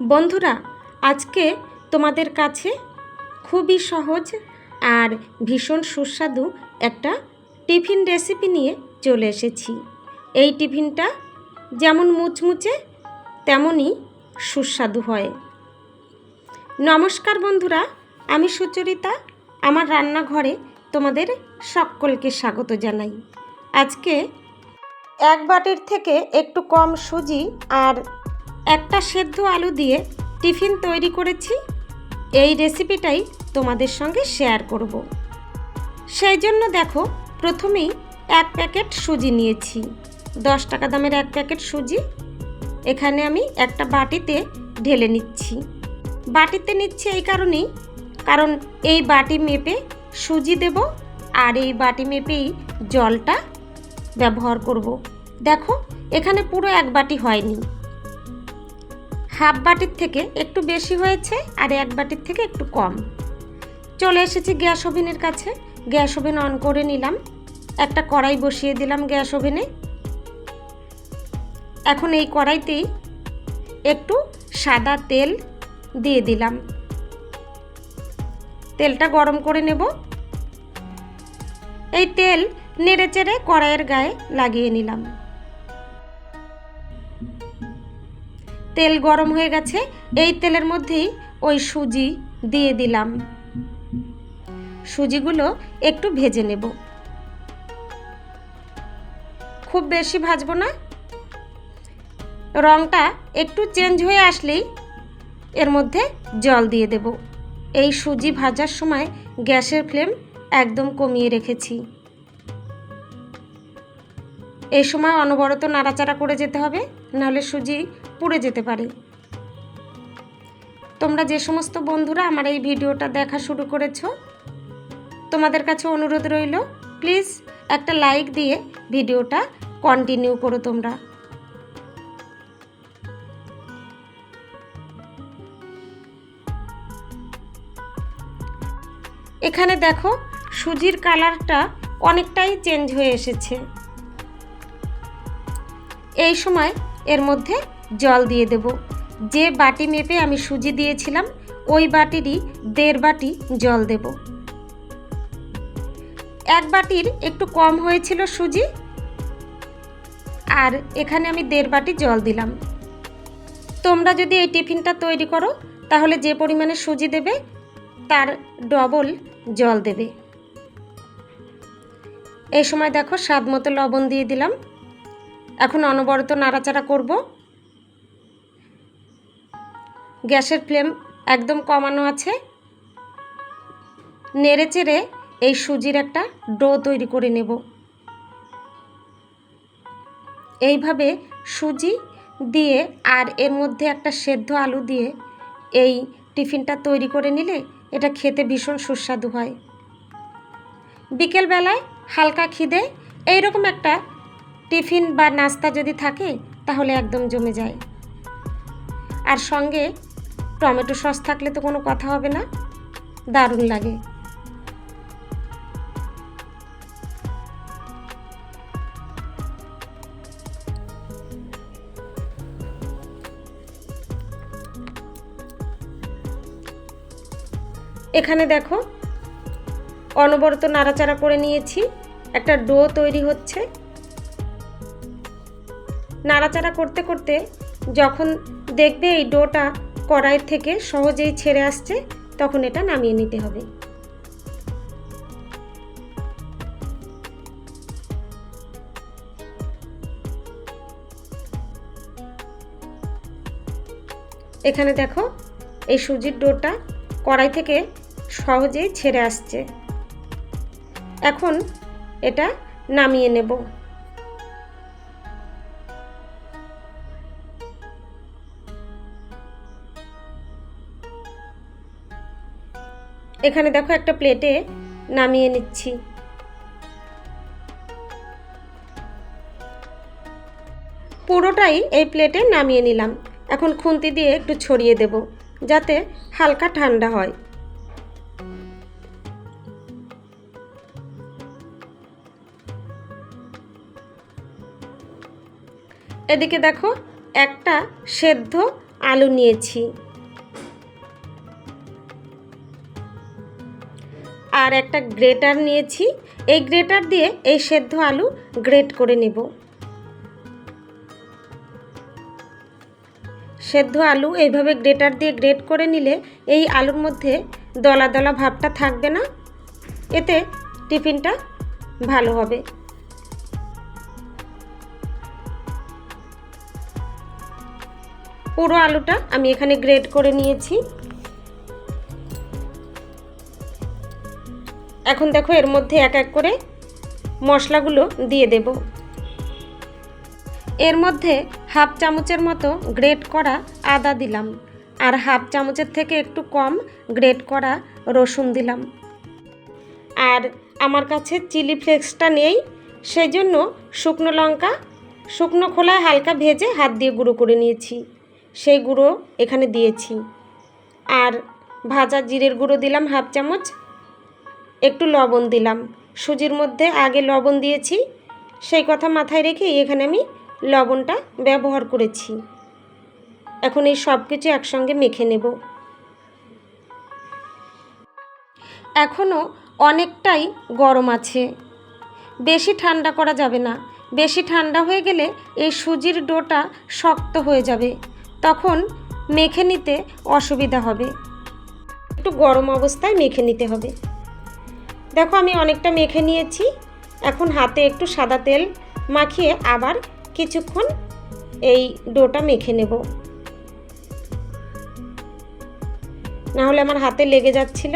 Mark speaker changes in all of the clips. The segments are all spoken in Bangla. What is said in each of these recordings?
Speaker 1: বন্ধুরা, আজকে তোমাদের কাছে খুবই সহজ আর ভীষণ সুস্বাদু একটা টিফিন রেসিপি নিয়ে চলে এসেছি। এই টিফিনটা যেমন মুচমুচে, তেমনই সুস্বাদু হয়। নমস্কার বন্ধুরা, আমি সুচরিতা, আমার রান্নাঘরে তোমাদের সকলকে স্বাগত জানাই। আজকে এক বাটির থেকে একটু কম সুজি আর একটা সেদ্ধ আলু দিয়ে টিফিন তৈরি করেছি। এই রেসিপিটাই তোমাদের সঙ্গে শেয়ার করব। সেই জন্য দেখো, প্রথমেই এক প্যাকেট সুজি নিয়েছি। দশ টাকা দামের এক প্যাকেট সুজি। এখানে আমি একটা বাটিতে ঢেলে নিচ্ছি। বাটিতে নিচ্ছি এই কারণেই, কারণ এই বাটি মেপে সুজি দেব আর এই বাটি মেপেই জলটা ব্যবহার করব। দেখো, এখানে পুরো এক বাটি হয়নি। হাফ বাটির থেকে একটু বেশি হয়েছে আর এক বাটির থেকে একটু কম। চলে এসেছি গ্যাস ওভেনের কাছে। গ্যাস ওভেন অন করে নিলাম। একটা কড়াই বসিয়ে দিলাম গ্যাস ওভেনে। এখন এই কড়াইতেই একটু সাদা তেল দিয়ে দিলাম। তেলটা গরম করে নেব। এই তেল নেড়ে চেড়ে কড়াইয়ের গায়ে লাগিয়ে নিলাম। তেল গরম হয়ে গেছে, এই তেলের মধ্যেই ওই সুজি দিয়ে দিলাম। সুজিগুলো একটু ভেজে নেব। খুব বেশি ভাজবো না। রঙটা একটু চেঞ্জ হয়ে আসলেই এর মধ্যে জল দিয়ে দেব। এই সুজি ভাজার সময় গ্যাসের ফ্লেম একদম কমিয়ে রেখেছি। এই সময় অনবরত নাড়াচাড়া করে যেতে হবে, নাহলে সুজি পুড়ে যেতে পারে। তোমরা যে সমস্ত বন্ধুরা আমার এই ভিডিওটা দেখা শুরু করেছ, তোমাদের কাছে অনুরোধ রইল, প্লিজ একটা লাইক দিয়ে ভিডিওটা কন্টিনিউ করো তোমরা। এখানে দেখো, সুজির কালারটা অনেকটাই চেঞ্জ হয়ে এসেছে। এই সময় এর মধ্যে জল দিয়ে দেব। যে বাটি মেপে আমি সুজি দিয়েছিলাম, ওই বাটিরই দেড় বাটি জল দেব। এক বাটির একটু কম হয়েছিল সুজি, আর এখানে আমি দেড় বাটি জল দিলাম। তোমরা যদি এই টিফিনটা তৈরি করো, তাহলে যে পরিমাণে সুজি দেবে, তার ডবল জল দেবে। এই সময় দেখো স্বাদ মতো লবণ দিয়ে দিলাম। এখন অনবরত নাড়াচাড়া করব। গ্যাসের ফ্লেম একদম কমানো আছে। নেড়ে চেড়ে এই সুজির একটা ডো তৈরি করে নেব। এইভাবে সুজি দিয়ে আর এর মধ্যে একটা সেদ্ধ আলু দিয়ে এই টিফিনটা তৈরি করে নিলে এটা খেতে ভীষণ সুস্বাদু হয়। বিকেলবেলায় হালকা খিদে, এইরকম একটা টিফিন বা নাস্তা যদি থাকে, তাহলে একদম জমে যায়। আর সঙ্গে টমেটো সস থাকলে তো কোনো কথা হবে না, দারুণ লাগে। এখানে দেখো, অনবরত নাড়াচাড়া করে নিয়েছি। একটা ডো তৈরি হচ্ছে। নাড়াচাড়া করতে করতে যখন দেখবে এই ডোটা কড়াইয়ের থেকে সহজেই ছেড়ে আসছে, তখন এটা নামিয়ে নিতে হবে। এখানে দেখো, এই সুজির ডোটা কড়াই থেকে সহজেই ছেড়ে আসছে। এখন এটা নামিয়ে নেব। এখানে দেখো একটা প্লেটে নামিয়ে নিচ্ছি। পুরোটাই এই প্লেটে নামিয়ে নিলাম। এখন খুন্তি দিয়ে একটু ছড়িয়ে দেব, যাতে হালকা ঠান্ডা হয়। এদিকে দেখো একটা সেদ্ধ আলু নিয়েছি। আর একটা গ্রেটার নিয়েছি। এই গ্রেটার দিয়ে এই সেদ্ধ আলু গ্রেট করে নেব। সেদ্ধ আলু এইভাবে গ্রেটার দিয়ে গ্রেট করে নিলে এই আলুর মধ্যে দলা দলা ভাবটা থাকবে না। এতে টিফিনটা ভালো হবে। পুরো আলুটা আমি এখানে গ্রেট করে নিয়েছি। এখন দেখো এর মধ্যে এক এক করে মশলাগুলো দিয়ে দেব। এর মধ্যে হাফ চামচের মতো গ্রেট করা আদা দিলাম আর হাফ চামচের থেকে একটু কম গ্রেট করা রসুন দিলাম। আর আমার কাছে চিলি ফ্লেক্সটা নেই সেই জন্য শুকনো লঙ্কা, শুকনো খোলায় হালকা ভেজে হাত দিয়ে গুঁড়ো করে নিয়েছি। সেই গুঁড়ো এখানে দিয়েছি। আর ভাজা জিরের গুঁড়ো দিলাম হাফ চামচ একটু লবণ দিলাম। সুজির মধ্যে আগে লবণ দিয়েছি। সেই কথা মাথায় রেখে এখানে আমি লবণটা ব্যবহার করেছি। এখন এই সব কিছু একসঙ্গে মেখে নেব। এখনও অনেকটাই গরম আছে। বেশি ঠান্ডা করা যাবে না। বেশি ঠান্ডা হয়ে গেলে এই সুজির ডোটা শক্ত হয়ে যাবে। তখন মেখে নিতে অসুবিধা হবে। একটু গরম অবস্থায় মেখে নিতে হবে। দেখো, আমি অনেকটা মেখে নিয়েছি। এখন হাতে একটু সাদা তেল মাখিয়ে আবার কিছুক্ষণ এই ডোটা মেখে নেব। না হলে আমার হাতে লেগে যাচ্ছিল।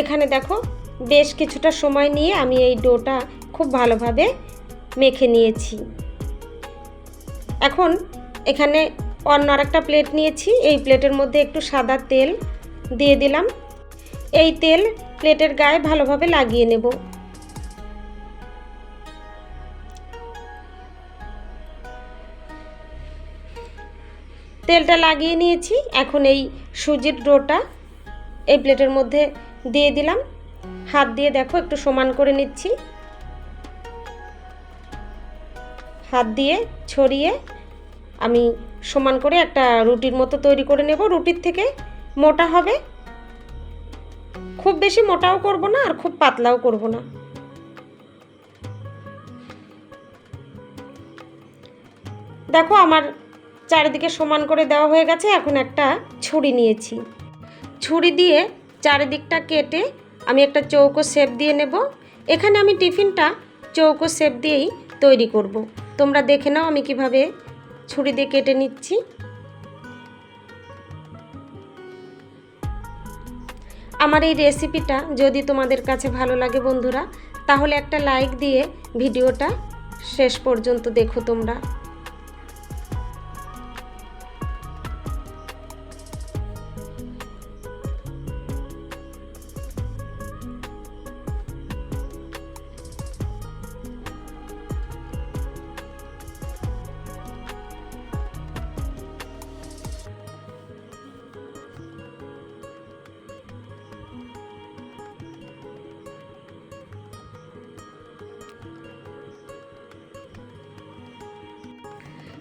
Speaker 1: এখানে দেখো বেশ কিছুটা সময় নিয়ে আমি এই ডোটা খুব ভালোভাবে মেখে নিয়েছি। এখন এখানে অন্য আরেকটা প্লেট নিয়েছি, এই প্লেটের মধ্যে একটু সাদা তেল দিয়ে দিলাম। এই তেল প্লেটের গায়ে ভালোভাবে লাগিয়ে নেব। তেলটা লাগিয়ে নিয়েছি, এখন এই সুজির ডোটা এই প্লেটের মধ্যে দিয়ে দিলাম। হাত দিয়ে দেখো, একটু সমান করে নিচ্ছি। হাত দিয়ে ছড়িয়ে আমি সমান করে একটা রুটির মতো তৈরি করে নেব। রুটির থেকে মোটা হবে। খুব বেশি মোটাও করব না আর খুব পাতলাও করব না। দেখো, আমার চারিদিকে সমান করে দেওয়া হয়ে গেছে। এখন একটা ছুরি নিয়েছি। ছুরি দিয়ে চারিদিকটা কেটে আমি একটা চৌকো শেপ দিয়ে নেব। এখানে আমি টিফিনটা চৌকো শেপ দিয়েই তৈরি করব। তোমরা দেখে নাও আমি কীভাবে ছুরি দিয়ে কেটে নিচ্ছি। আমার এই রেসিপিটা যদি তোমাদের কাছে ভালো লাগে বন্ধুরা, তাহলে একটা লাইক দিয়ে ভিডিওটা শেষ পর্যন্ত দেখো তোমরা।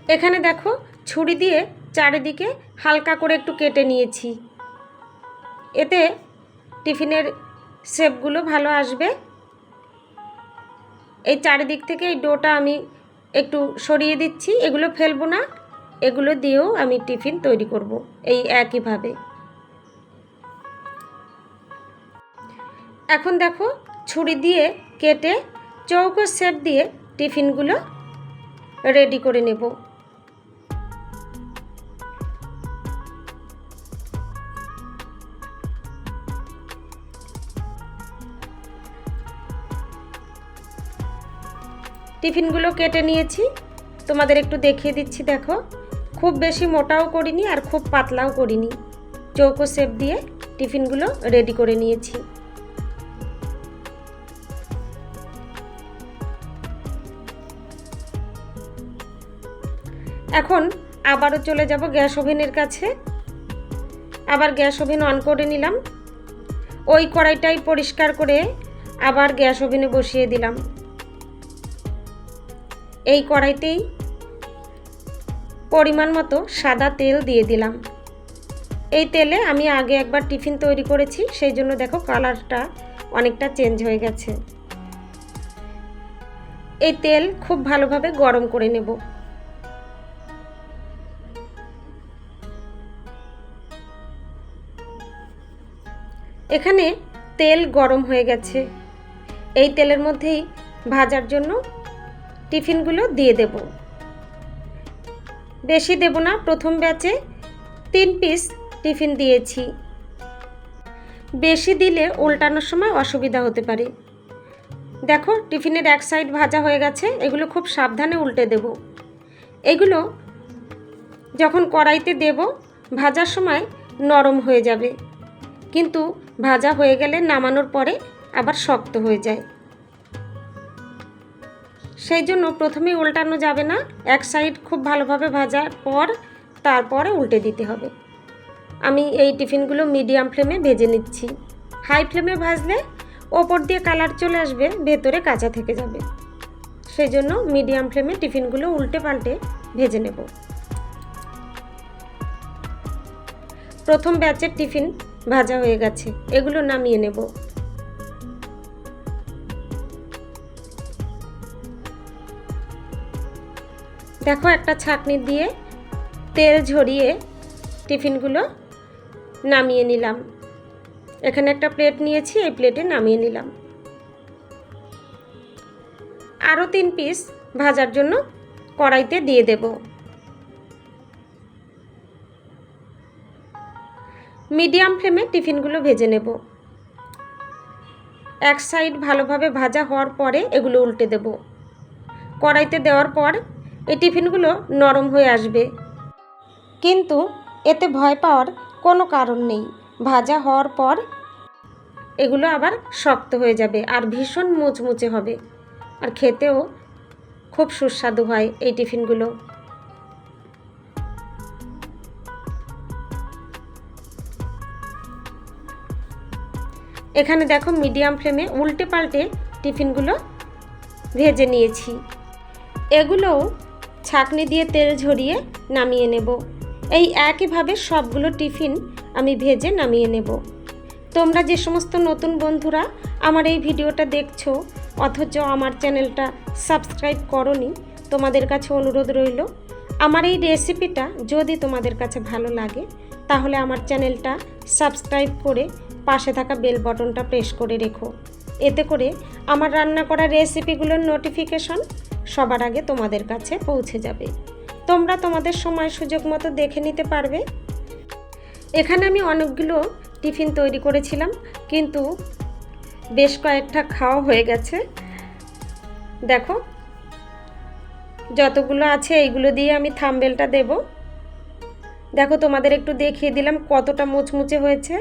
Speaker 1: এখানে দেখো ছুরি দিয়ে চারিদিকে হালকা করে একটু কেটে নিয়েছি। এতে টিফিনের শেপগুলো ভালো আসবে। এই চারিদিক থেকে এই ডোটা আমি একটু সরিয়ে দিচ্ছি। এগুলো ফেলব না। এগুলো দিয়েও আমি টিফিন তৈরি করব এই একইভাবে। এখন দেখো ছুরি দিয়ে কেটে চৌকো শেপ দিয়ে টিফিনগুলো রেডি করে নেব। টিফিনগুলো কেটে নিয়েছি। তোমাদের একটু দেখিয়ে দিচ্ছি, দেখো। খুব বেশি মোটাও করিনি আর খুব পাতলাও করিনি। চৌকো শেপ দিয়ে টিফিনগুলো রেডি করে নিয়েছি। এখন আবারও চলে যাব গ্যাস ওভেনের কাছে। আবার গ্যাস ওভেন অন করে নিলাম। ওই কড়াইটাই পরিষ্কার করে আবার গ্যাস ওভেনে বসিয়ে দিলাম। এই কড়াইতেই পরিমাণ মতো সাদা তেল দিয়ে দিলাম। এই তেলে আমি আগে একবার টিফিন তৈরি করেছি, সেই জন্য দেখো কালারটা অনেকটা চেঞ্জ হয়ে গেছে। এই তেল খুব ভালোভাবে গরম করে নেব। এখানে তেল গরম হয়ে গেছে। এই তেলের মধ্যেই ভাজার জন্য টিফিনগুলো দিয়ে দেব। বেশি দেব না, প্রথম ব্যাচে তিন পিস টিফিন দিয়েছি। বেশি দিলে উল্টানোর সময় অসুবিধা হতে পারে। দেখো, টিফিনের এক সাইড ভাজা হয়ে গেছে, এগুলো খুব সাবধানে উল্টে দেব। এগুলো যখন কড়াইতে দেব, ভাজার সময় নরম হয়ে যাবে। কিন্তু ভাজা হয়ে গেলে নামানোর পরে আবার শক্ত হয়ে যায়। সেই জন্য প্রথমে উল্টানো যাবে না। এক সাইড খুব ভালোভাবে ভাজার পর তারপরে উল্টে দিতে হবে। আমি এই টিফিনগুলো মিডিয়াম ফ্লেমে ভেজে নিচ্ছি। হাই ফ্লেমে ভাজলে ওপর দিয়ে কালার চলে আসবে, ভেতরে কাঁচা থেকে যাবে। সেই জন্য মিডিয়াম ফ্লেমে টিফিনগুলো উল্টে পাল্টে ভেজে নেব। প্রথম ব্যাচের টিফিন ভাজা হয়ে গেছে। এগুলো নামিয়ে নেব। দেখো একটা ছাঁকনি দিয়ে তেল ঝরিয়ে টিফিনগুলো নামিয়ে নিলাম। এখানে একটা প্লেট নিয়েছি, এই প্লেটে নামিয়ে নিলাম। আরও তিন পিস ভাজার জন্য কড়াইতে দিয়ে দেব। মিডিয়াম ফ্লেমে টিফিনগুলো ভেজে নেব। এক সাইড ভালোভাবে ভাজা হওয়ার পরে এগুলো উল্টে দেব। কড়াইতে দেওয়ার পর এই টিফিনগুলো নরম হয়ে আসবে। কিন্তু এতে ভয় পাওয়ার কোনো কারণ নেই। ভাজা হওয়ার পর এগুলো আবার শক্ত হয়ে যাবে আর ভীষণ মুচমুচে হবে। আর খেতেও খুব সুস্বাদু হয় এই টিফিনগুলো। এখানে দেখো মিডিয়াম ফ্লেমে উল্টে পাল্টে টিফিনগুলো ভেজে নিয়েছি। এগুলোও ছাকনি দিয়ে তেল ঝরিয়ে নামিয়ে নেব। এই একইভাবে সবগুলো টিফিন আমি ভেজে নামিয়ে নেব। তোমরা যে সমস্ত নতুন বন্ধুরা আমার এই ভিডিওটা দেখছ, অথচ আমার চ্যানেলটা সাবস্ক্রাইব করনি, তোমাদের কাছে অনুরোধ রইল, আমার এই রেসিপিটা যদি তোমাদের কাছে ভালো লাগে, তাহলে আমার চ্যানেলটা সাবস্ক্রাইব করে পাশে থাকা বেল বটনটা প্রেস করে রেখো। এতে করে আমার রান্না করা রেসিপিগুলোর নোটিফিকেশন সবার আগে তোমাদের কাছে পৌঁছে যাবে। তোমরা তোমাদের সময় সুযোগ মতো দেখে নিতে পারবে। এখানে আমি অনেকগুলো টিফিন তৈরি করেছিলাম, কিন্তু বেশ কয়েকটা খাওয়া হয়ে গেছে। দেখো, যতগুলো আছে এইগুলো দিয়ে আমি থামবেলটা দেব। দেখো, তোমাদের একটু দেখিয়ে দিলাম কতটা মুচমুচে হয়েছে।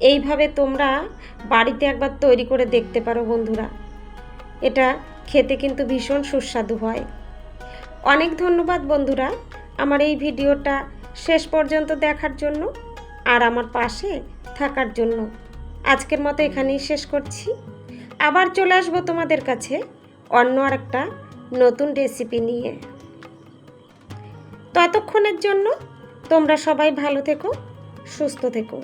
Speaker 1: এইভাবে তোমরা বাড়িতে একবার তৈরি করে দেখতে পারো বন্ধুরা। এটা খেতে কিন্তু ভীষণ সুস্বাদু হয়। অনেক ধন্যবাদ বন্ধুরা আমার এই ভিডিওটা শেষ পর্যন্ত দেখার জন্য আর আমার পাশে থাকার জন্য। আজকের মতো এখানেই শেষ করছি। আবার চলে আসব তোমাদের কাছে অন্য আর একটা নতুন রেসিপি নিয়ে। ততক্ষণের জন্য তোমরা সবাই ভালো থেকো, সুস্থ থেকো।